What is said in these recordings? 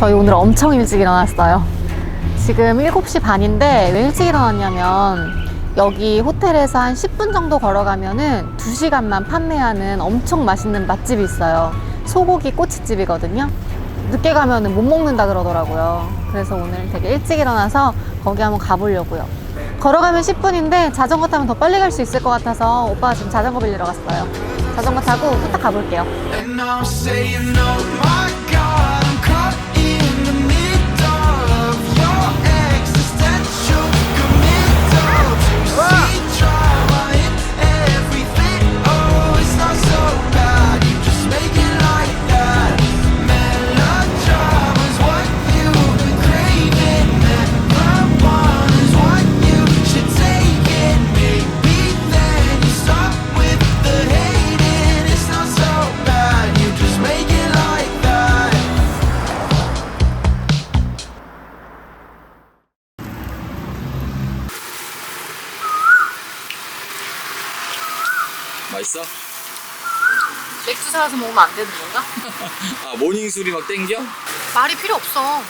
저희 오늘 엄청 일찍 일어났어요. 지금 7시 반인데 왜 일찍 일어났냐면 여기 호텔에서 한 10분 정도 걸어가면은 2시간만 판매하는 엄청 맛있는 맛집이 있어요. 소고기 꼬치집이거든요. 늦게 가면은 못 먹는다 그러더라고요. 그래서 오늘 되게 일찍 일어나서 거기 한번 가보려고요. 걸어가면 10분인데 자전거 타면 더 빨리 갈 수 있을 것 같아서 오빠가 지금 자전거 빌리러 갔어요. 자전거 타고 후딱 가볼게요. 먹으면 안 되는 건가? 아 모닝 술이 막 땡겨? 말이 필요 없어.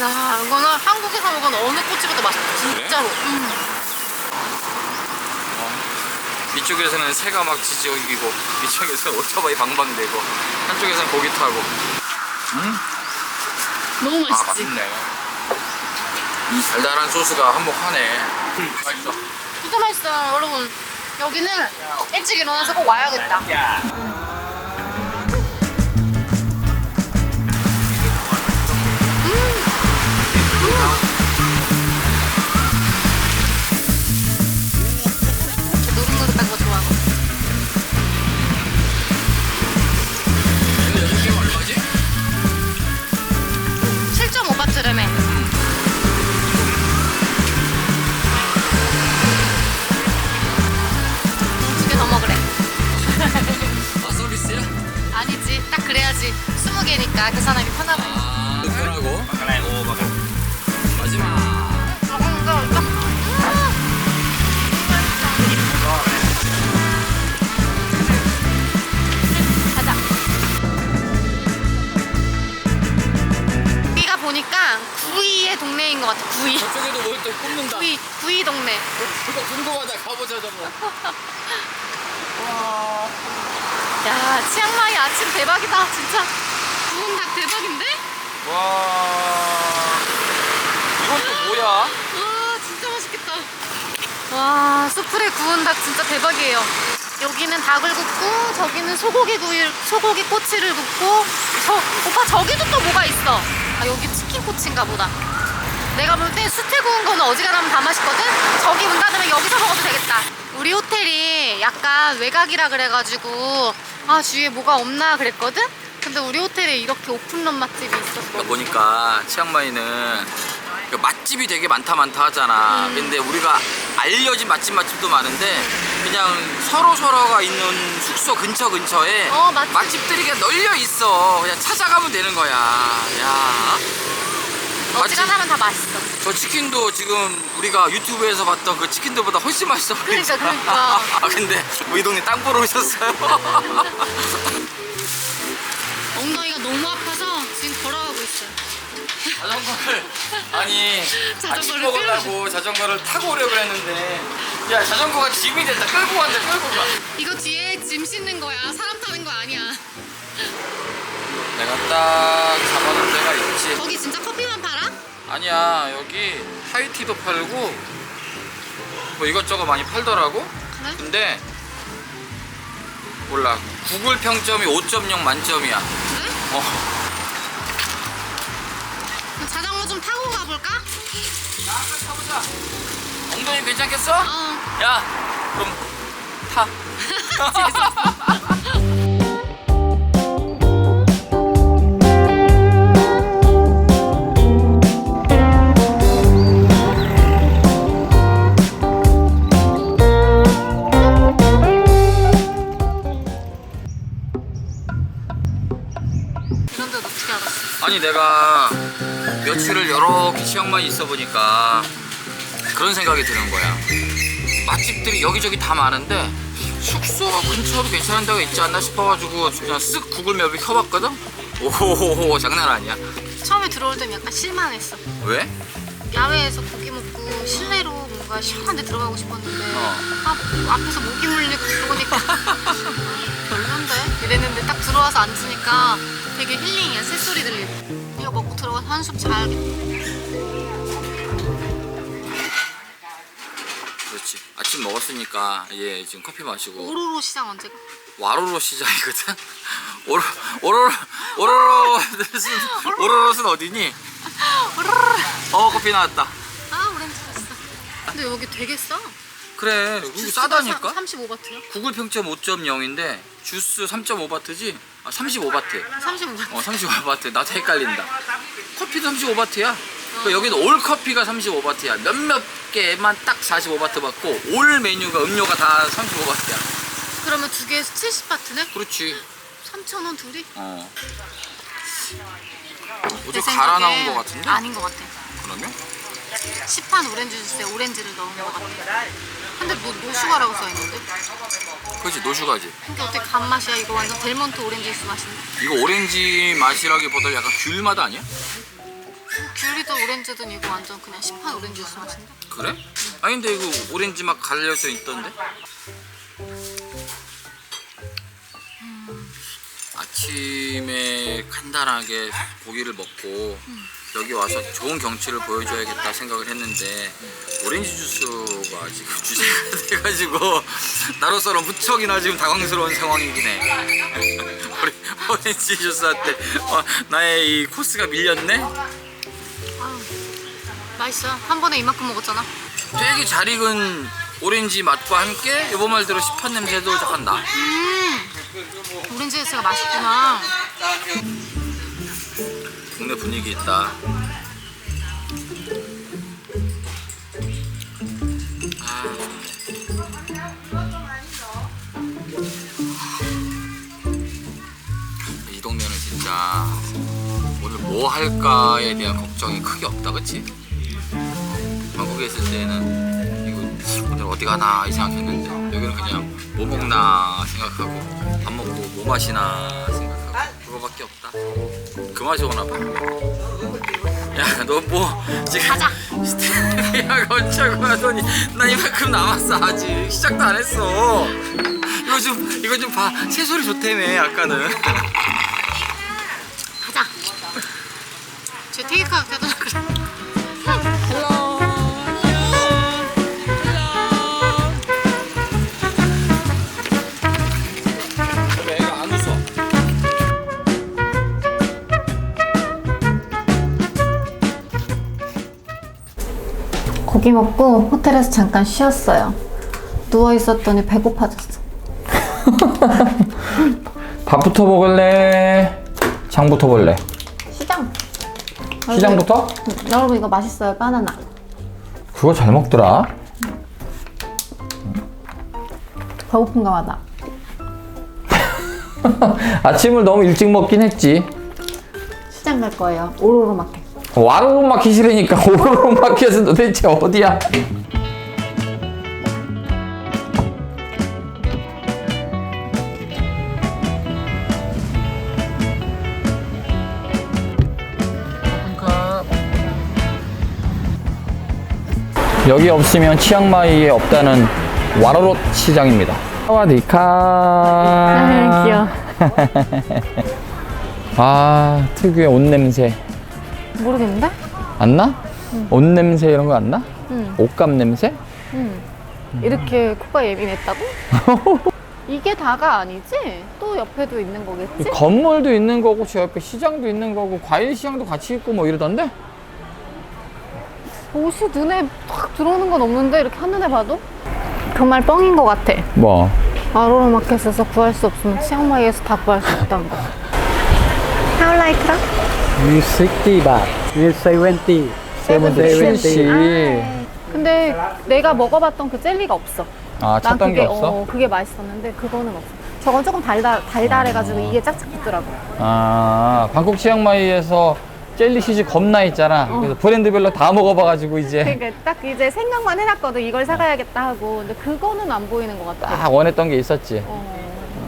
야, 이거는 한국에서 먹은 어느 꼬치보다 맛있다. 진짜로. 음. 이쪽에서는 새가 막 지저귀고 이쪽에서는 오토바이 방방대고 한쪽에서는 고기 타고 너무 아 맛있지? 맛있네 달달한 소스가 한몫하네 맛있어 진짜 맛있어요, 여러분. 여기는 일찍 일어나서 꼭 와야겠다. 노릇노릇한 거 좋아하고. 근데 여기 얼마지? 7.5바트라며. 20개니까 계산하기 편하다. 아 편하고 마지막 가자. 여기가 보니까 구이의 동네인 것 같아. 구이. 저쪽에도 뭘또 꼽는다 구이, 구이 동네. 그거 궁금하다 가보자 저거 야, 치앙마이 아침 대박이다. 진짜. 구운 닭 대박인데? 와 이건 또 뭐야? 와, 진짜 맛있겠다. 와, 수프레 구운 닭 진짜 대박이에요. 여기는 닭을 굽고, 저기는 소고기 구이, 소고기 꼬치를 굽고, 저, 오빠 저기도 또 뭐가 있어. 아, 여기 치킨 꼬치인가 보다. 내가 볼때 수태 구운 거는 어지간하면 다 맛있거든? 저기 문 닫으면 여기서 먹어도 되겠다. 우리 호텔이 약간 외곽이라 그래가지고, 아, 주위에 뭐가 없나 그랬거든? 근데 우리 호텔에 이렇게 오픈런 맛집이 있었어. 보니까 치앙마이는 그 맛집이 되게 많다 많다 하잖아. 음. 근데 우리가 알려진 맛집 맛집도 많은데 그냥 서로 서로가 있는 숙소 근처 근처에 어, 맛집. 맛집 들이 그냥 널려 있어. 그냥 찾아가면 되는 거야. 야, 어지간하면 다 맛있어. 저 치킨도 지금 우리가 유튜브에서 봤던 그 치킨들보다 훨씬 맛있어. 그러니까. 그러니까. 아 근데 뭐이 동네 땅 보러 오셨어요? 엉덩이가 너무 아파서 지금 걸어가고 있어요. 자전거를 아니 자전거를 먹으려고 자전거를 타고 오려고 했는데 야 자전거가 짐이 됐다 끌고 간다 끌고 가 이거 뒤에 짐 싣는 거야. 사람 타는 거 아니야. 내가 딱 잡아놓은 데가 있지 거기 진짜 커피만 팔아? 아니야 여기 하이티도 팔고 뭐 이것저것 많이 팔더라고 그래? 근데 몰라 구글 평점이 5.0 만점이야? 어 자전거 좀 타고 가볼까? 한번 타보자 엉덩이 괜찮겠어? 어. 야 그럼 타 아니 내가 며칠을 이렇게 치앙마이 있어 보니까 그런 생각이 드는 거야. 맛집들이 여기저기 다 많은데 숙소 근처로 괜찮은 데가 있지 않나 싶어가지고 그냥 쓱 구글 맵을 켜봤거든. 오호호호 장난 아니야. 처음에 들어올 때는 약간 실망했어. 왜? 야외에서 고기 먹고 실내로 뭔가 시원한 데 들어가고 싶었는데 어. 아, 앞에서 모기 물리고 별론데? 이랬는데 딱 들어와서 앉으니까 되게 힐링이야. 새소리 들리고. 이거 먹고 들어가서 한숨 자야겠다. 그렇지. 아침 먹었으니까 이제 지금 커피 마시고 오로로 시장 언제 가? 와로로 시장이거든. 오로 오로로 오로로는 오로로는 어디니? 오로로. 어 커피 나왔다. 아 오렌지 샀어. 근데 여기 되게 싸. 그래 여기 싸다니까. 35바트요? 구글 평점 5.0인데 주스 3.5바트지? 아 35바트. 35바트. 어 35바트. 나도 헷갈린다. 커피도 35바트야. 그 여기는 올 커피가 35바트야. 몇몇 개만 딱 45바트 받고 올 메뉴가 음료가 다 35바트야. 그러면 두 개에서 70바트네? 그렇지. 3,000원 둘이? 어. 내 어디 갈아 나온 생각엔 거 같은데? 아닌 것 같아. 그러면? 시판 오렌지 주스에 오렌지를 넣은 것 같아. 근데 뭐 노슈가라고 써있는데? 그렇지 노슈가지. 근데 어떻게 간맛이야? 이거 완전 델몬트 오렌지 주스 맛인데? 이거 오렌지 맛이라기보다 약간 귤 맛 아니야? 귤이든 오렌지든 이거 완전 그냥 시판 오렌지 주스 맛인데? 그래? 아니 근데 이거 오렌지 맛 갈려져 있던데? 아침에 간단하게 고기를 먹고 여기 와서 좋은 경치를 보여줘야겠다 생각을 했는데 오렌지 주스가 지금 주제가 돼가지고 나로서는 무척이나 지금 당황스러운 상황이긴 해 오렌지 주스한테 어, 나의 이 코스가 밀렸네? 아유, 맛있어. 한 번에 이만큼 먹었잖아. 되게 잘 익은 오렌지 맛과 함께 여보 말대로 시판 냄새도 잠깐 나. 음, 오렌지 주스가 맛있구나. 동네 분위기 있다. 아. 이 동네는 진짜 오늘 뭐 할까에 대한 걱정이 크게 없다, 그치? 한국에 있을 때는 이거 오늘 어디 가나 이 생각했는데 여기는 그냥 뭐 먹나 생각하고 밥 먹고 뭐 마시나 생각하고 그거밖에 없다. 그 맛이 오나 봐. 야, 너 뭐 지금 가자. 스테비아가 어쩌고 하더니 나 이만큼 남았어 아직 시작도 안 했어. 이거 좀 이거 좀 봐. 새소리 좋다며 아까는. 가자. 제 테이크아웃 해도 고기 먹고 호텔에서 잠깐 쉬었어요. 누워 있었더니 배고파졌어. 밥부터 먹을래? 장부터 볼래? 시장. 시장부터? 여러분 이거 맛있어요 바나나. 그거 잘 먹더라. 배고픈가 봐다. 아침을 너무 일찍 먹긴 했지. 시장 갈 거예요. 오로로 마켓. 와로로 마켓 싫으니까 오로로 마켓은 도대체 어디야? 여기 없으면 치앙마이에 없다는 와로로 시장입니다. 사와디카. 아, 귀여워. 아 특유의 옷 냄새 모르겠는데? 안 나? 옷 냄새 이런 거 안 나? 응. 옷감 냄새? 이렇게 코가 예민했다고? 이게 다가 아니지? 또 옆에도 있는 거겠지? 건물도 있는 거고 저 옆에 시장도 있는 거고 과일 시장도 같이 있고 뭐 이러던데? 옷이 눈에 확 들어오는 건 없는데 이렇게 한눈에 봐도? 그말 뻥인 것 같아. 뭐? 아로라 마켓에서 구할 수 없으면 치앙마이에서 다 구할 수 있다는 거. How like that? 60 바트 With 70. 70 근데 내가 먹어봤던 그 젤리가 없어. 아난 찾던 그게 게 없어? 어, 그게 맛있었는데 그거는 없어. 저건 조금 달달 달달해가지고 이게 짝짝 붙더라고. 아 방콕 치앙마이에서 젤리 시즈 겁나 있잖아 그래서 브랜드별로 다 먹어봐가지고 이제 그러니까 딱 이제 생각만 해놨거든. 이걸 사가야겠다 하고. 근데 그거는 안 보이는 것 같아. 딱 원했던 게 있었지 어.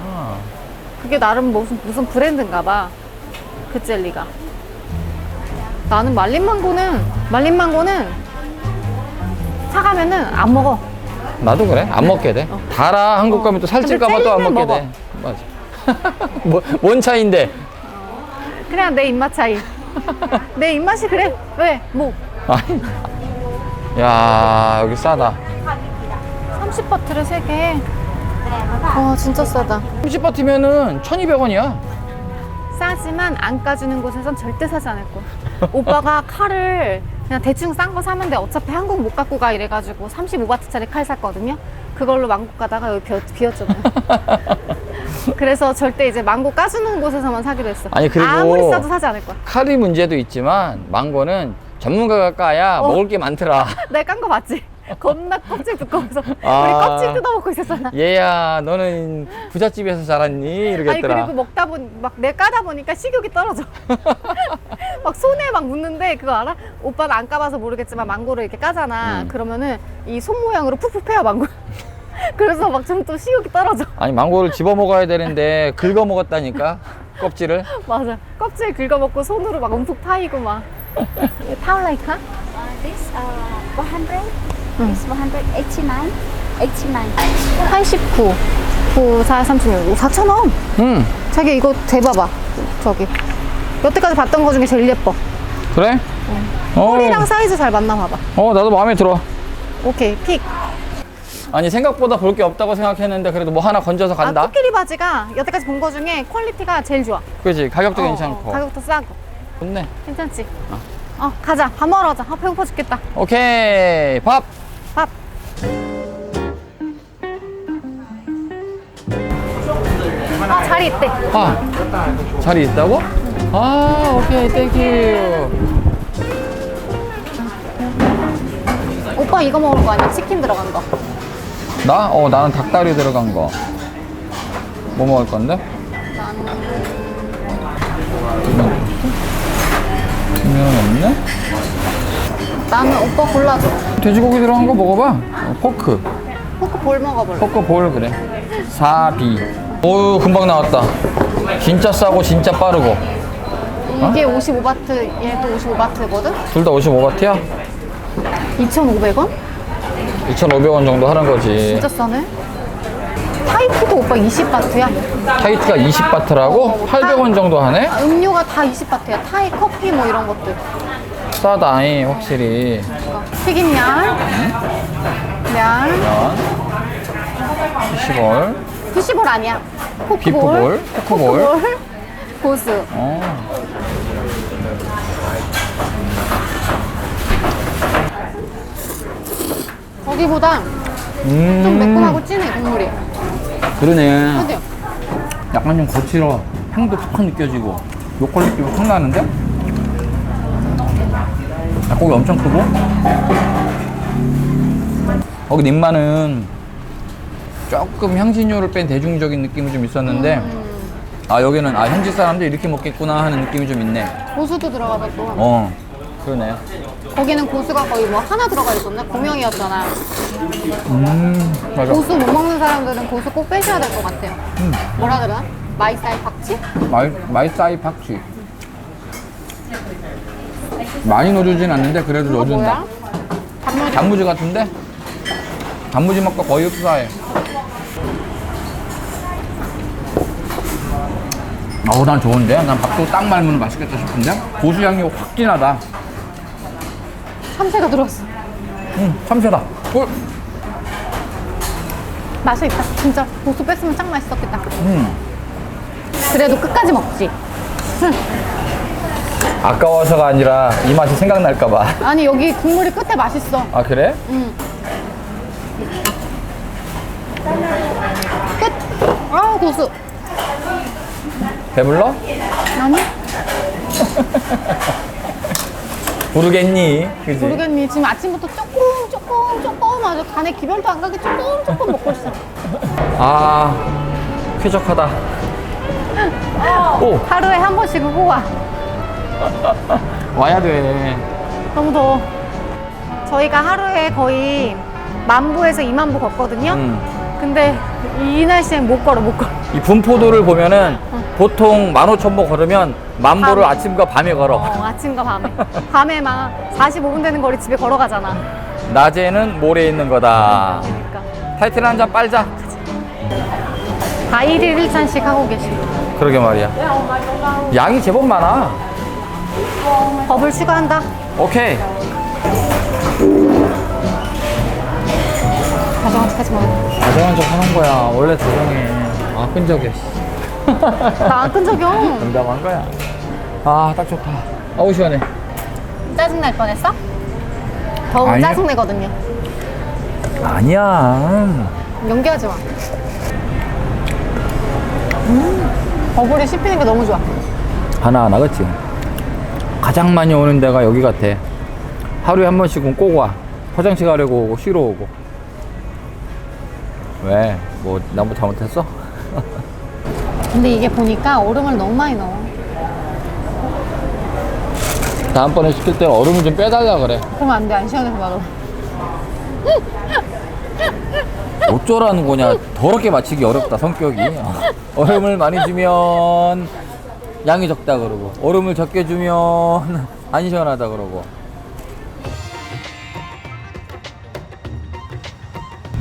아. 그게 나름 무슨 무슨 브랜드인가 봐. 그 젤리가. 나는 말린 망고는 말린 망고는 사가면은 안 먹어. 나도 그래. 안 먹게 돼. 달아 한국 어. 가면 또 살찔까봐 근데 또안 젤리는 먹게 돼. 맞아. 뭐, 뭔 차인데? 그냥 내 입맛 차이. 내 입맛이 그래. 왜? 뭐 아니. 야 여기 싸다. 30바트를 3개. 와 진짜 싸다. 30바트면은 1,200원이야. 싸지만 안 까주는 곳에선 절대 사지 않을 거야. 오빠가 칼을 그냥 대충 싼 거 사면 돼. 어차피 한국 못 갖고 가 이래가지고 35바트짜리 칼 샀거든요. 그걸로 망고 까다가 여기 비었, 비었잖아요. 그래서 절대 이제 망고 까주는 곳에서만 사기로 했어. 아니, 그리고- 아무리 싸도 사지 않을 거야. 칼이 문제도 있지만 망고는 전문가가 까야 어. 먹을 게 많더라. 내가 깐 거 맞지? 겁나 껍질 두꺼워서 아. 우리 껍질 뜯어먹고 있었잖아. 얘야 너는 부잣집에서 자랐니? 아니 이러겠더라. 그리고 먹다 보니 막 내가 까다 보니까 식욕이 떨어져. 막 손에 막 묻는데 그거 알아? 오빠는 안 까봐서 모르겠지만 망고를 이렇게 까잖아. 음. 그러면은 이 손 모양으로 푹푹 패요 망고. 그래서 막 좀 또 식욕이 떨어져. 아니 망고를 집어 먹어야 되는데 긁어 먹었다니까 껍질을. 맞아. 껍질 긁어먹고 손으로 막 움푹 파이고 막. 타올라이카? This uh, 100. This 189. 89. 89. 9, 4, 36. 4,000원. 응. 자기 이거 대봐봐. 저기. 여태까지 봤던 거 중에 제일 예뻐. 그래? 어. 허리랑 사이즈 잘 맞나 봐봐. 어 나도 마음에 들어. 오케이, 픽. 아니 생각보다 볼 게 없다고 생각했는데 그래도 뭐 하나 건져서 간다. 아, 코끼리 바지가 여태까지 본 거 중에 퀄리티가 제일 좋아. 그지 가격도 어, 괜찮고. 어, 가격도 싸고. 좋네. 괜찮지? 어. 가자. 밥 먹으러 가자. 아, 배고파 죽겠다. 오케이 밥. 밥. 아, 자리 있대. 아 자리 있다고? 아 오케이 땡큐. 오빠 이거 먹을 거 아니야? 치킨 들어간 거. 나? 어 나는 닭다리 들어간 거. 뭐 먹을 건데? 분명은 없네? 나는 오빠 골라줘. 돼지고기 들어간 거 먹어봐. 어, 포크. 포크 볼 먹어볼래. 포크 볼 그래. 사비. 오 금방 나왔다. 진짜 싸고 진짜 빠르고. 이게 55바트, 얘도 55바트거든? 둘 다 55바트야? 2,500원? 2,500원 정도 하는 거지. 진짜 싸네. 타이프도 오빠 20바트야. 타이트가 20바트라고? 800원 정도 하네? 아, 음료가 다 20바트야. 타이 커피 뭐 이런 것들. 싸다잉 확실히. 튀김양. 양. 면. 피시볼. 피시볼 아니야. 포크볼. 비프볼. 포크볼. 고수. 어. 거기보다 좀 음. 매콤하고 진해 국물이. 그러네. 어때요? 약간 좀 거칠어. 향도 툭 느껴지고. 느낌이 확 나는데? 닭고기 엄청 크고. 거기 님마는 조금 향신료를 뺀 대중적인 느낌이 좀 있었는데, 음. 아, 여기는, 아, 현지 사람들 이렇게 먹겠구나 하는 느낌이 좀 있네. 고수도 들어가고 또. 어, 그러네. 거기는 고수가 거의 뭐 하나 들어가 있었나? 고명이었잖아. 음, 맞아. 고수 못 먹는 사람들은 고수 꼭 빼셔야 될 것 같아요. 뭐라 그러나? 마이사이 박치? 마이, 마이사이 팍쥐. 많이 넣어주진 않는데, 그래도 넣어준다. 단무지. 단무지 같은데? 단무지 맛과 거의 흡사해. 어우, 난 좋은데? 난 밥도 딱 말면 맛있겠다 싶은데? 고수향이 확 진하다. 참새가 들어왔어. 응, 참새다. 꿀! 맛이 있다. 진짜 고수 뺐으면 짱 맛있었겠다. 음. 그래도 끝까지 먹지. 아까워서가 아니라 이 맛이 생각날까봐. 아니 여기 국물이 끝에 맛있어. 아, 그래? 응. 끝. 아 고수. 배불러? 아니 모르겠니? 그지? 모르겠니. 지금 아침부터 조금 조금 조금 아주 간에 기별도 안 가게 조금 조금 먹고 있어. 아, 쾌적하다. 오, 하루에 한 번씩 오고 와. 와야 돼. 너무 더워. 저희가 하루에 거의 만보에서 2만 보 걷거든요. 음. 근데 이 날씨엔 못 걸어 못 걸어. 이 분포도를 보면은 보통 15,000보 걸으면 만보를. 아침과 밤에 걸어. 어, 아침과 밤에. 밤에 막 45분 되는 거리 집에 걸어가잖아. 낮에는 모래 있는 거다. 그러니까. 타이틀 한 잔 빨자. 다 1일 1잔씩 하고 계시고. 그러게 말이야. 양이 제법 많아. 버블 추가한다. 오케이. 가져가, 가지 마. 다정한 척 하는 거야. 원래 다정해. 아, 끈적여. 씨. 나안 끈적여. 농담한 거야. 아, 딱 좋다. 아우, 시원해. 짜증날 뻔했어? 더우면 아니요. 짜증내거든요. 아니야. 연기하지 마. 음, 버블이 씹히는 게 너무 좋아. 하나하나, 그치? 가장 많이 오는 데가 여기 같아. 하루에 한 번씩은 꼭 와. 화장실 가려고 오고, 쉬러 오고. 왜? 뭐, 나뭐 잘못했어? 근데 이게 보니까 얼음을 너무 많이 넣어. 다음번에 시킬 때 얼음을 좀 빼달라 그래. 그러면 안 돼. 안 시원해서 맛없어. 어쩌라는 거냐. 더럽게 맞히기 어렵다, 성격이. 얼음을 많이 주면 양이 적다 그러고, 얼음을 적게 주면 안 시원하다 그러고.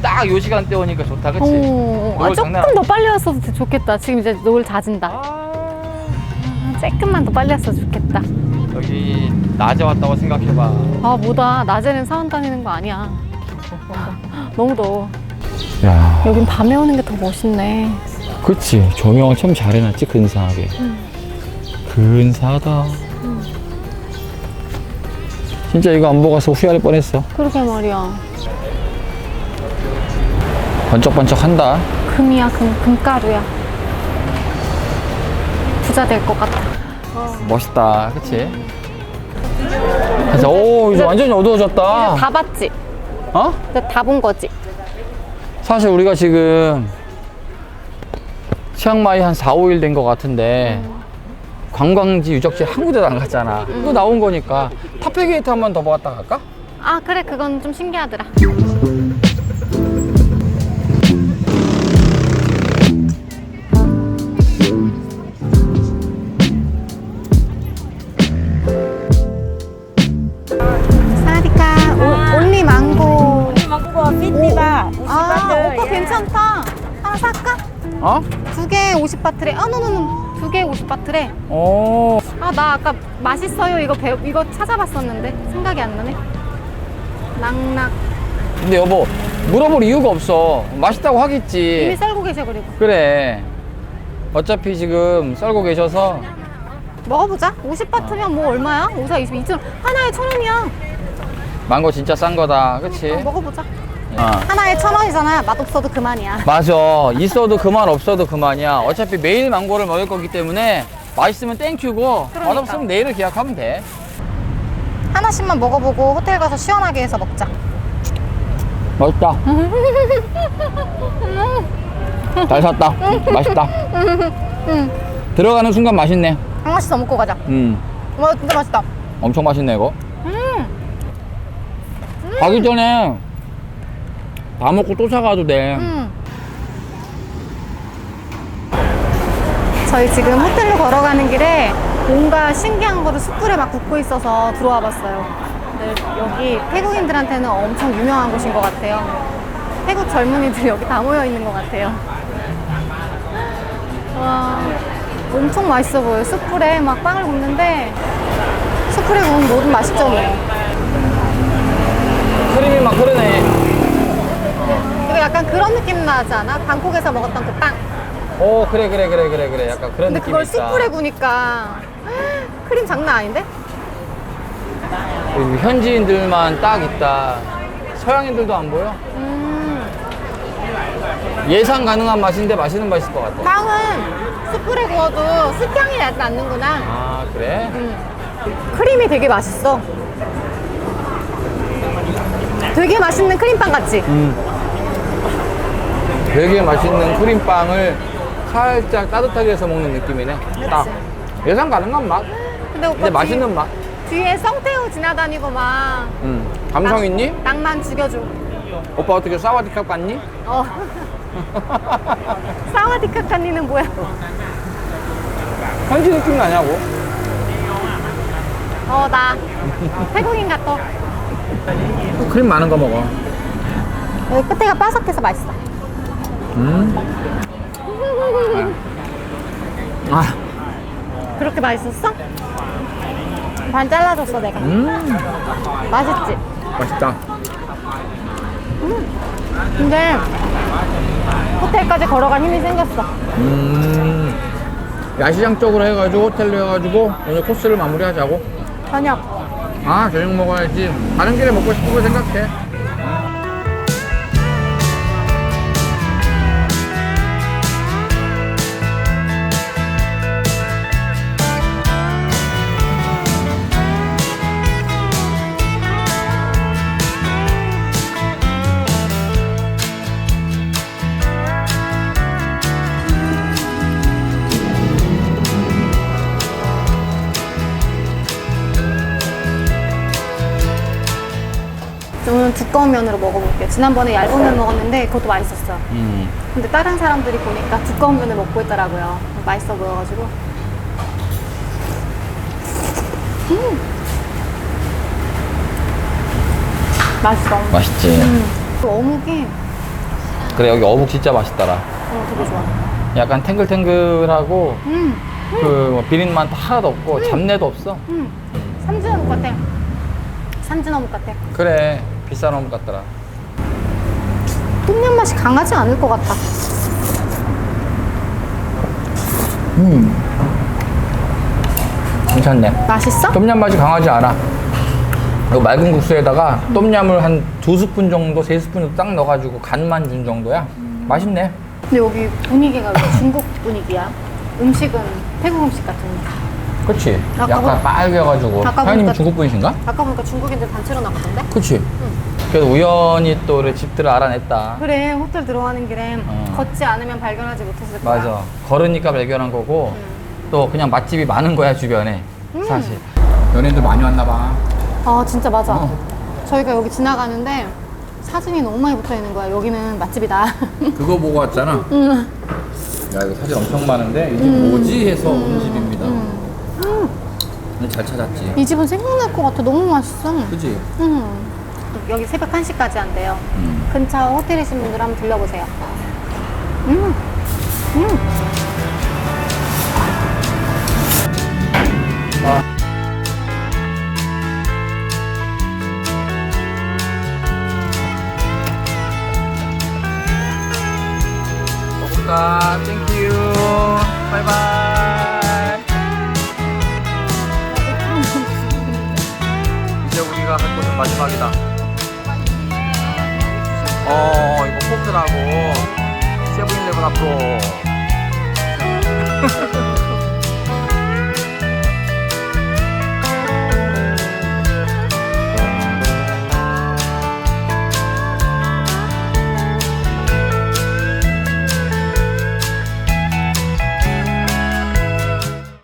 딱 요 시간대 오니까 좋다, 그치? 오, 아, 노을 조금 장난 더 빨리 왔어도 좋겠다. 지금 이제 노을 잦은다. 아, 조금만 더 빨리 왔어도 좋겠다. 여기 낮에 왔다고 생각해봐. 아, 뭐다. 낮에는 사원 다니는 거 아니야. 너무 더워. 야, 여긴 밤에 오는 게 더 멋있네. 그치. 조명 참 잘 해놨지, 근사하게. 근사하다. 진짜 이거 안 보고 가서 후회할 뻔했어. 그러게 말이야. 번쩍번쩍 한다. 금이야, 금, 금가루야. 부자 될 것 같아. 멋있다. 그치? 그래서, 오, 이제 완전히 어두워졌다. 다 봤지? 어? 이제 다본 거지? 사실 우리가 지금 치앙마이 한 4, 5일 된 것 같은데 관광지, 유적지 한 군데도 안 갔잖아. 이거 나온 거니까 타페게이트 한 번더 봤다 갈까? 아, 그래. 그건 좀 신기하더라. 사디카 오- 올리 망고 망고 50 바. 50 아 바트. 오빠 괜찮다 하나 살까? 어? 두 개 50바트래 아 노노노 두 개 50바트래 오. 아 나 아까 맛있어요 이거 배, 이거 찾아봤었는데 생각이 안 나네 낙낙 근데 여보, 물어볼 이유가 없어. 맛있다고 이미 하겠지. 썰고 계셔 그리고 그래. 어차피 지금 썰고 계셔서 먹어보자 50바트면 뭐 얼마야? 54, 20, 2천 하나에 천 원이야 망고 진짜 싼 거다. 그치? 어, 먹어보자 어. 하나에 천 원이잖아 맛없어도 그만이야 맞아. 있어도 그만 없어도 그만이야. 어차피 매일 망고를 먹을 거기 때문에 맛있으면 땡큐고 그러니까. 맛없으면 내일을 기약하면 돼. 하나씩만 먹어보고 호텔 가서 시원하게 해서 먹자 맛있다. 잘 샀다. 맛있다. 들어가는 순간 맛있네. 한 번씩 더 먹고 가자 음, 와 진짜 맛있다 엄청 맛있네 이거. 음. 가기 전에 다 먹고 또 사가도 돼. 음. 저희 지금 호텔로 걸어가는 길에 뭔가 신기한 거를 숯불에 막 굽고 있어서 들어와 봤어요. 네, 여기 태국인들한테는 엄청 유명한 곳인 것 같아요. 태국 젊은이들 여기 다 모여 있는 것 같아요. 와, 엄청 맛있어 보여요. 숯불에 막 빵을 굽는데 숯불에 구운 모든 맛있죠 뭐. 크림이 막 흐르네. 이거 약간 나지 않아? 방콕에서 먹었던 그 빵. 오 그래 그래 그래 그래 그래 약간 그런 근데 느낌이 그걸 있다. 숯불에 구니까 크림 장난 아닌데? 그리고 현지인들만 딱 있다. 서양인들도 안 보여? 음, 예상 가능한 맛인데 맛있는 맛일 것 같아. 빵은 숯불에 구워도 숯향이 나지 않는구나. 아 그래? 크림이 되게 맛있어. 되게 맛있는 크림빵 같지? 되게 맛있는 크림빵을 살짝 따뜻하게 해서 먹는 느낌이네. 딱 예상 가능한 맛. 근데 오빠 근데 뒤- 맛있는 맛. 뒤에 썽태우 지나다니고 막 음. 감성 있니? 낭, 만 죽여줘. 오빠 어떻게 사와디카 봤니? 어. 사와디카카니는 뭐야? 현지 느낌 나냐고. 어, 나 태국인 같아. 크림 많은 거 먹어. 여기 끝에가 바삭해서 맛있어. 음. 아, 그렇게 맛있었어? 반 잘라줬어, 내가. 음, 맛있지? 맛있다. 근데 호텔까지 걸어갈 힘이 생겼어. 음, 야시장 쪽으로 해가지고 호텔로 해가지고 오늘 코스를 마무리하자고. 저녁. 아, 저녁 먹어야지. 가는 길에 먹고 싶은 거 생각해. 두꺼운 면으로 먹어볼게요. 지난번에 얇은 면 먹었는데 그것도 맛있었어요. 음. 근데 다른 사람들이 보니까 두꺼운 면을 먹고 있더라고요. 맛있어 보여가지고. 음. 맛있어. 맛있지. 음. 그 어묵이 그래, 여기 어묵 진짜 맛있더라. 어, 되게 좋아. 약간 탱글탱글하고 음, 그뭐 비린맛 하나도 없고 잡내도 없어. 음. 삼진 어묵 같아. 삼진 어묵 같아. 그래, 비싼 어묵 같더라. 똠얌 맛이 강하지 않을 것 같아. 음. 괜찮네. 맛있어? 똠얌 맛이 강하지 않아. 이거 맑은 국수에다가 똠얌을 한 두 스푼 정도, 세 스푼 정도 딱 넣어가지고 간만 준 정도야. 맛있네. 근데 여기 분위기가 왜 중국 분위기야? 음식은 태국 음식 같은 데. 그치? 아까 약간 보- 빨개가지고. 아까 사장님 보니까- 중국 분이신가? 아까 보니까 중국인들 단체로 나갔던데? 그치? 그래서 우연히 또 우리 집들을 알아냈다. 그래 호텔 들어가는 길에 어. 걷지 않으면 발견하지 못했을 거야. 맞아. 걸으니까 발견한 거고 또 그냥 맛집이 많은 거야 주변에 사실. 연예인들 많이 왔나 봐. 아 진짜 맞아. 어. 저희가 여기 지나가는데 사진이 너무 많이 붙어 있는 거야. 여기는 맛집이다. 그거 보고 왔잖아. 야 이거 사진 엄청 많은데 이집 뭐지 해서 온 집입니다. 근데 잘 찾았지. 이 집은 생각날 것 같아. 너무 맛있어. 그지? 음. 여기 새벽 1시까지 한대요. 음. 근처 호텔이신 분들 한번 들려보세요. 음. 음. 고